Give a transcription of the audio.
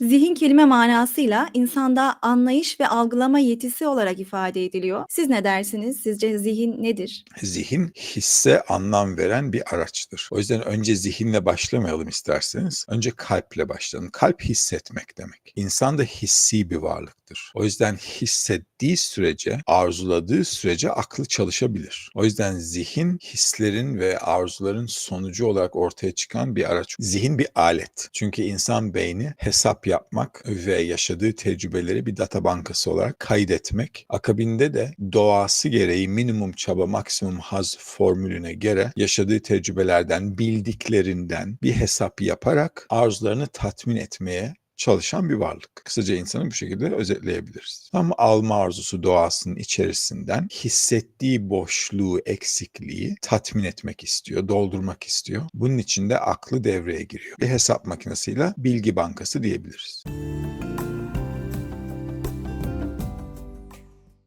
Zihin kelime manasıyla insanda anlayış ve algılama yetisi olarak ifade ediliyor. Siz ne dersiniz? Sizce zihin nedir? Zihin hisse anlam veren bir araçtır. O yüzden önce zihinle başlamayalım isterseniz. Önce kalple başlayalım. Kalp hissetmek demek. İnsan da hissi bir varlıktır. O yüzden hissettiği sürece, arzuladığı sürece aklı çalışabilir. O yüzden zihin hislerin ve arzuların sonucu olarak ortaya çıkan bir araç. Zihin bir alet. Çünkü insan beyni hesap yapmak ve yaşadığı tecrübeleri bir data bankası olarak kaydetmek. Akabinde de doğası gereği minimum çaba maksimum haz formülüne göre yaşadığı tecrübelerden, bildiklerinden bir hesap yaparak arzularını tatmin etmeye çalışan bir varlık. Kısaca insanı bu şekilde özetleyebiliriz. Tam alma arzusu doğasının içerisinden hissettiği boşluğu, eksikliği tatmin etmek istiyor, doldurmak istiyor. Bunun için de aklı devreye giriyor. Bir hesap makinesiyle bilgi bankası diyebiliriz.